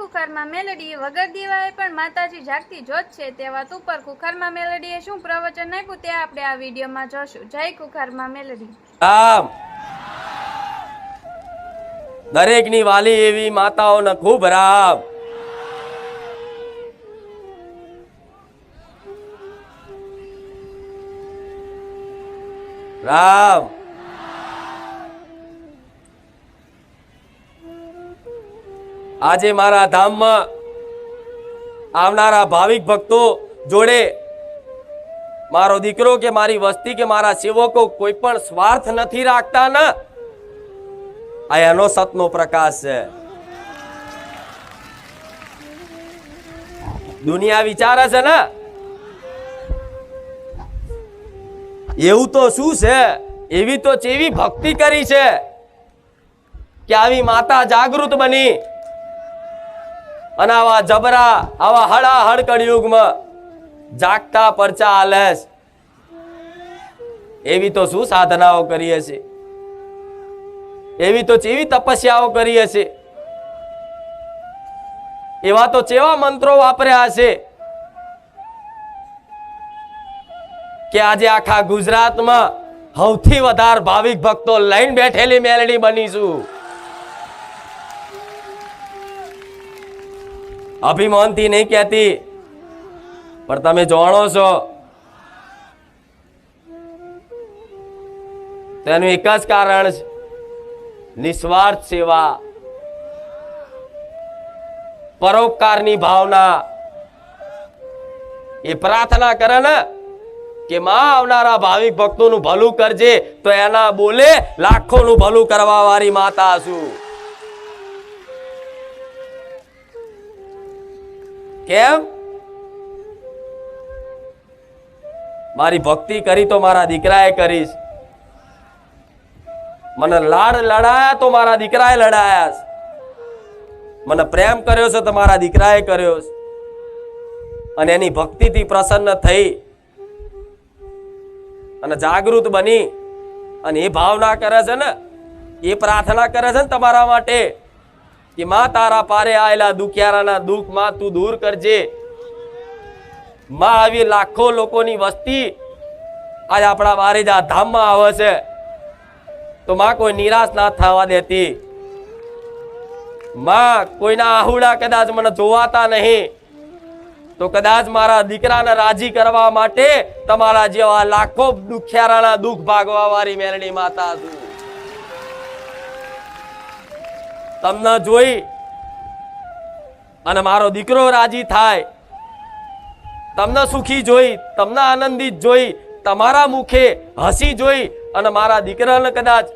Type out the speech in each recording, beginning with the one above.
ખુખારમાં મેલડીએ વગર દીવાએ પણ માતાજી જાગતી જોત છે તે ઉપર કુખારમાં મેલડીએ શું પ્રવચન આપ્યું તે આપણે આ વિડીયોમાં જોશું. જય કુખારમાં મેલડી. દરેકની વાલી એવી માતાઓને ખૂબ રામ. રામ. આજે મારા ધામમાં આવનારા ભાવિક ભક્તો જોડે મારો દીકરો કે મારી વસ્તી કે મારા સેવકો કોઈ પણ સ્વાર્થ નથી રાખતા ને. આ એનો સતનો પ્રકાશ છે. દુનિયા વિચારે છે ને. એવું તો શું છે? એવી તો ચેવી ભક્તિ કરી છે? કે આવી માતા જાગૃત બની. અને આવા જબરા, આવા હળા હળ યુગમાં જાગતા પરચા આલેસ એવી તો શું સાધનાઓ કરીએ છીએ? એવી તો ચેવી તપસ્યાઓ કરીએ છીએ? એવા તો ચેવા મંત્રો વાપર્યા છે કે આજે આખા ગુજરાતમાં સૌથી વધારે ભાવિક ભક્તો લઈને બેઠેલી મેલડી બનીશું. અભિમાનથી નહીં કહેતી, પણ તમે જાણો છો, તેનું એક જ કારણ નિસ્વાર્થ સેવા. પરોપકારની ભાવના. એ પ્રાર્થના કરે ને કે માં આવનારા ભાવિક ભક્તોનું ભલું કરજે, તો એના બોલે લાખોનું ભલું કરવા વાળી માતા છું. કેમ? મારી ભક્તિ કરી તો મારા દીકરાએ કરીશ. મને લાડ લડાયા તો મારા દીકરાએ લડાયા મને પ્રેમ કર્યો છે તો મારા દીકરાએ કર્યો છે. અને એની ભક્તિથી પ્રસન્ન થઈ અને જાગૃત બની અને એ ભાવના કરે છે ને, એ પ્રાર્થના કરે છે ને તમારા માટે કે માં તારા પારે આવેલા દુખિયારાના દુઃખમાં તું દૂર કરજે. માં આવી લાખો લોકોની વસ્તી આજ આપણા બારેજા ધામમાં આવે છે. તો માં કોઈ નિરાશ ના થવા દેતી. માં કોઈના આહુડા કદાચ મને જોવાતા નહીં. તો કદાચ મારા દીકરાને રાજી કરવા માટે તમારા જેવા લાખો દુખિયારાના દુઃખ ભાગવા વાળી મેરણી માતા છું. તમને જોઈ અને મારો દીકરો રાજી થાય. તમને સુખી જોઈ, તમને આનંદિત જોઈ, તમારા મુખે હસી જોઈ અને મારા દીકરાને કદાચ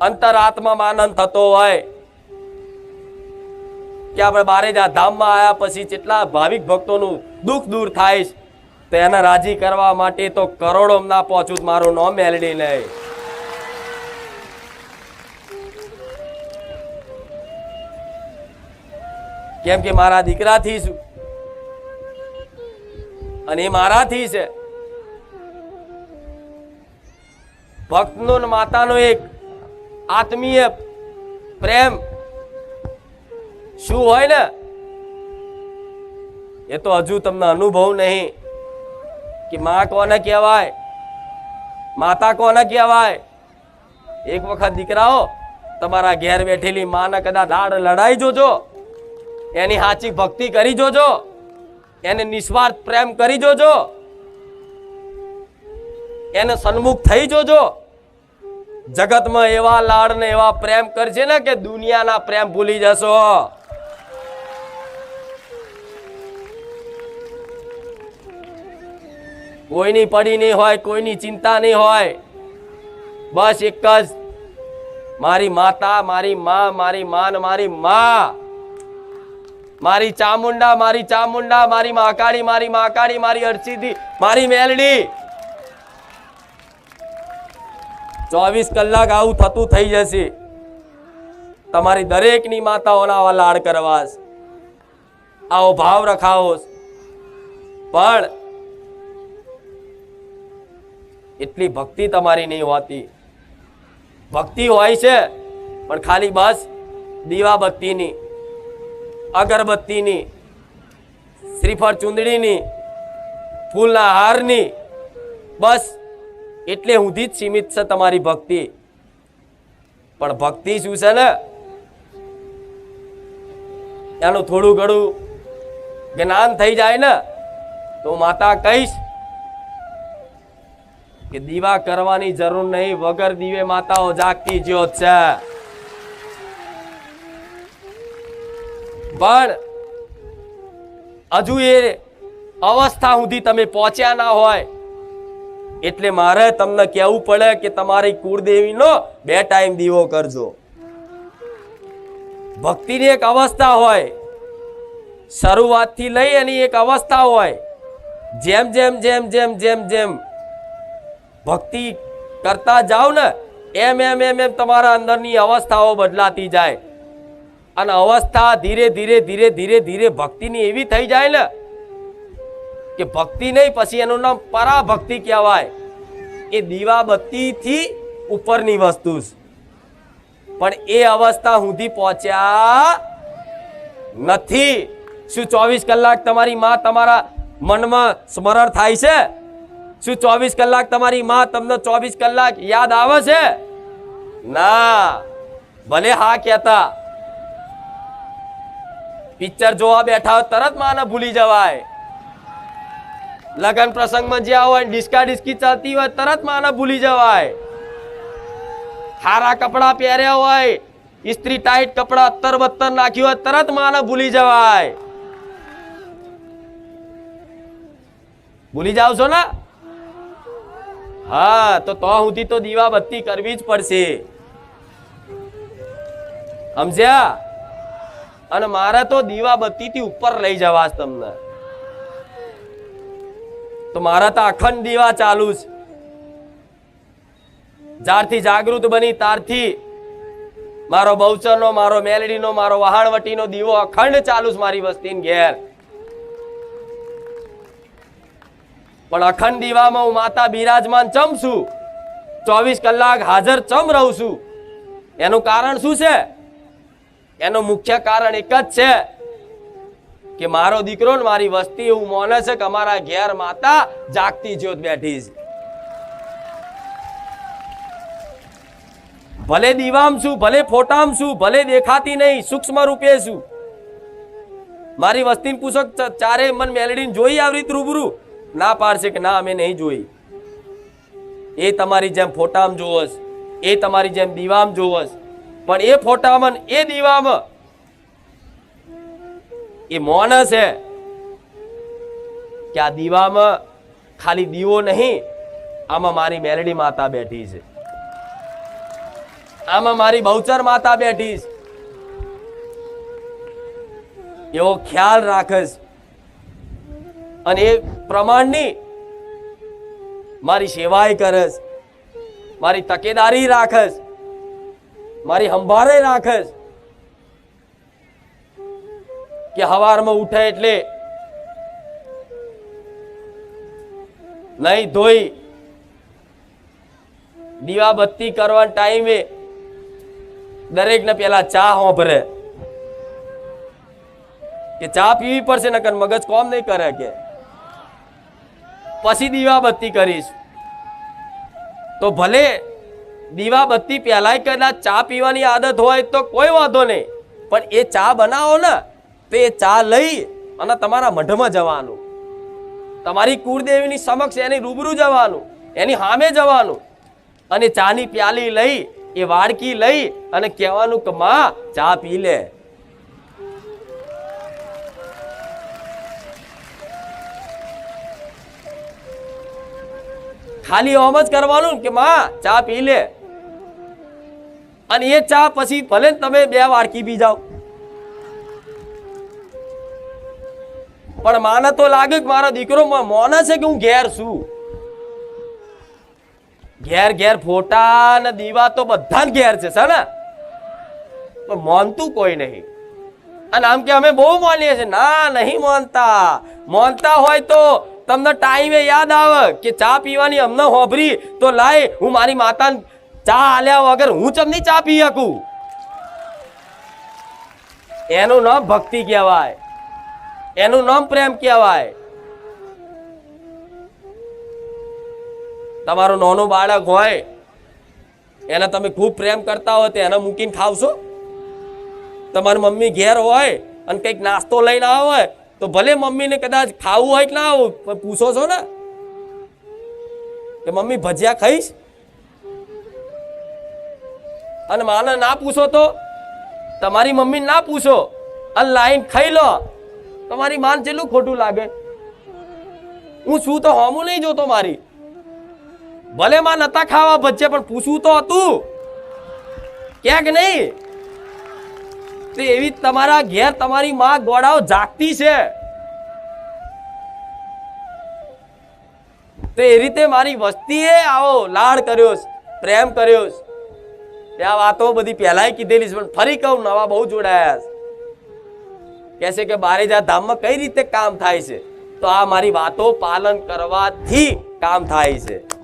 અંતરાત્મામાં આનંદ થતો હોય. કે આપણે બારેજા ધામમાં આવ્યા પછી કેટલા ભાવિક ભક્તોનું દુઃખ દૂર થાય તો એને રાજી કરવા માટે તો કરોડો ના પહોંચું મારું નોમ મેલડી નહીં કેમ કે મારા દીકરાથી છું. અને એ મારાથી છે. ભક્તનો માતાનો એક આત્મીય પ્રેમ શું હોય ને? એ તો હજુ તમને અનુભવ નહીં કે માં કોને કહેવાય, માતા કોને કહેવાય? એક વખત દીકરાઓ, તમારા ઘેર બેઠેલી માને કદાચ દાડ લડાઈ જોજો. એની સાચી ભક્તિ કરી જોજો. એને નિસ્વાર્થ પ્રેમ કરી જોજો. એને સન્મુખ થઈ જોજો. જગતમાં એવા લાડ ને એવા પ્રેમ કરશે ને કે દુનિયાના પ્રેમ ભૂલી જશો. કોઈની પડી નહીં હોય, કોઈની ચિંતા નહીં હોય. બસ એક જ. મારી માતા, મારી મા, મારી માન, મારી માં. મારી ચામુંડા મારી ચામુંડા, મારી મહાકાળી મારી મહાકાળી, મારી અરસીધી મારી મેલડી. ચોવીસ કલાક આવું થતું થઈ જશે. તમારી દરેકની માતાઓના આવા લાડ કરવાશ. આવો ભાવ રખાવો પણ એટલી ભક્તિ તમારી નહીં હોતી. ભક્તિ હોય છે, પણ ખાલી બસ દીવા બત્તીની અગરબત્તીની, શ્રીફળ ચૂંદડીની, ફૂલના હારની, બસ એટલે સુધી જ સીમિત છે તમારી ભક્તિ. પણ ભક્તિ શું છે ને? એનું થોડું ઘણું જ્ઞાન થઈ જાય ને, તો માતા કહીશ કે દીવા કરવાની જરૂર નહીં, વગર દીવે માતાઓ જાગતી જ્યોત છે. પણ હજુ એ અવસ્થા સુધી તમે પહોંચ્યા ના હોય. એટલે મારે તમને કહેવું પડે કે તમારી કુળદેવીનો બે ટાઈમ દીવો કરજો. ભક્તિની એક અવસ્થા હોય. શરૂઆતથી લઈ એની એક અવસ્થા હોય. જેમ જેમ જેમ જેમ જેમ જેમ ભક્તિ કરતા જાઓ ને, એમ એમ એમ એમ તમારા અંદરની અવસ્થાઓ બદલાતી જાય. અને અવસ્થા ધીરે ધીરે ધીરે ધીરે ધીરે ભક્તિની એવી થઈ જાય ને કે ભક્તિ નહીં, પછી એનું નામ પરાભક્તિ કહેવાય. એ દીવાબત્તીથી ઉપરની વસ્તુ પણ એ અવસ્થા સુધી પહોંચ્યા નથી. શું ચોવીસ કલાક તમારી માં તમારા મનમાં સ્મરણ થાય છે? શું ચોવીસ કલાક તમારી માં તમને ચોવીસ કલાક યાદ આવે છે? ના. ભલે હા કહેતા પિક્ચર જોવા બેઠા હોય તરત માને ભૂલી જવાય. લગન પ્રસંગમાં જ્યાં હોય ડિસ્કા ડિસ્કી ચાલતી હોય તરત માને ભૂલી જવાય. હારા કપડા પહેર્યા હોય, ઇસ્ત્રી ટાઈટ કપડા અત્તર બત્તર નાખ્યું હોય તરત માને ભૂલી જવાય. ભૂલી જાવ છો ને? હા, તો તો સુધી તો દીવા બત્તી કરવી જ પડશે. સમજ્યા? અને મારે તો દીવા બત્તીથી ઉપર લઈ જવા તમને. તો મારા તો અખંડ દીવા ચાલુ છે. જ્યારથી જાગૃત બની ત્યારથી મારો બહુચરનો, મારો મેલડીનો, મારો વહાણવટીનો દીવો અખંડ ચાલુ છે મારી વસ્તીની ઘેર. પણ અખંડ દીવામાં હું માતા બિરાજમાન ચમ છું? ચોવીસ કલાક હાજર ચમ રહું છું? એનું કારણ શું છે? એનું મુખ્ય કારણ એક જ છે કે મારો દીકરો ને મારી વસ્તી એવું મોને છે કે અમારા ઘેર માતા જાગતી જ્યોત બેઠી છે. ભલે દીવામ છું, ભલે ફોટામ છું, ભલે દેખાતી નહીં, સૂક્ષ્મ રૂપે છું. મારી વસ્તીને પૂછો ચારે મન મેલડીને જોઈ આવી રૂબરૂ? ના પાડશે કે ના, અમે નહીં જોઈ. એ તમારી જેમ ફોટામ જોવસ એ તમારી જેમ દીવામ જોવસ પણ એ ફોટામાં એ દીવામાં એ મોનસ છે કે આ દીવામાં ખાલી દીવો નહીં, આમાં મારી મેલડી માતા બેઠી છે. આમાં મારી બહુચર માતા બેઠી છે. એવો ખ્યાલ રાખસ અને એ પ્રમાણની મારી સેવાય કરસ મારી તકેદારી રાખસ મારી સંભાળે રાખસ કે હવારમાં ઉઠે એટલે નહીં ધોઈ દીવા બત્તી કરવાના ટાઈમે દરેકને પેલા ચા હોભરે. કે ચા પીવી પડશે નકર મગજ કોમ નહીં કરે કે. પછી દીવા બત્તી કરીશ. તો ભલે દીવા બત્તી પહેલાય કદાચ ચા પીવાની આદત હોય તો કોઈ વાંધો નહીં. પણ એ ચા બનાવો ને, તો એ ચા લઈ અને તમારા મઢમાં જવાનું. તમારી કુળદેવીની સમક્ષ એની રૂબરૂ જવાનું, એની સામે જવાનું. અને ચાની પ્યાલી લઈ, એ વાડકી લઈ અને કહેવાનું કે, માં, ચા પી લે. ખાલી ઓમ જ કરવાનું કે, માં, ચા પી લે. અને એ ચા પછી ભલે તમે બે વાડકી પી જાઓ. પણ માને તો લાગે કે મારો દીકરો મોને છે કે હું ઘેર છું. ઘેર ઘેર ફોટા ને દીવા તો બધા ઘેર છે ને? પણ મોનતું કોઈ નહીં. અને આમ કે અમે બહુ માનીએ છીએ. ના, નહીં માનતા. માનતા હોય તો તમને ટાઈમે યાદ આવે કે ચા પીવાની અમને હોભરી તો લાય, હું મારી માતાને ચા આલ્યા વગર હું ચમની ચા પી શકું? એનું નામ ભક્તિ કહેવાય. એનું નામ પ્રેમ કહેવાય. તમારું નાનું બાળક હોય, એને તમે ખૂબ પ્રેમ કરતા હોય તો એને મૂકીને ખાવશો. તમારી મમ્મી ઘેર હોય અને કંઈક નાસ્તો લઈને આવો હોય, તો ભલે મમ્મીને કદાચ ખાવું હોય કે ના આવું પૂછો છો ને? કે મમ્મી, ભજીયા ખાઈશ? અને માને ના પૂછો તો? તમારી મમ્મી ના પૂછો? અને લાઈન ખાઈ લો. તમારી માન જેટલું ખોટું લાગે? હું છું તો હોમું નહીં જોતો મારી? ભલે માં નતા ખાવા ભજ્જે, પણ પૂછવું તો હતું. ક્યાંક નહીં? તો એવી તમારા ઘેર તમારી માં ગોળાઓ જાગતી છે. તો એ રીતે મારી વસ્તીએ આવો લાડ કર્યો, પ્રેમ કર્યો. તે આ વાતો બધી પહેલાય કીધેલી છે, પણ ફરી કહું, નવા બહુ જોડાયા છે. કહે છે કે બારેજા ધામમાં કઈ રીતે કામ થાય છે? તો આ મારી વાતો પાલન કરવાથી કામ થાય છે.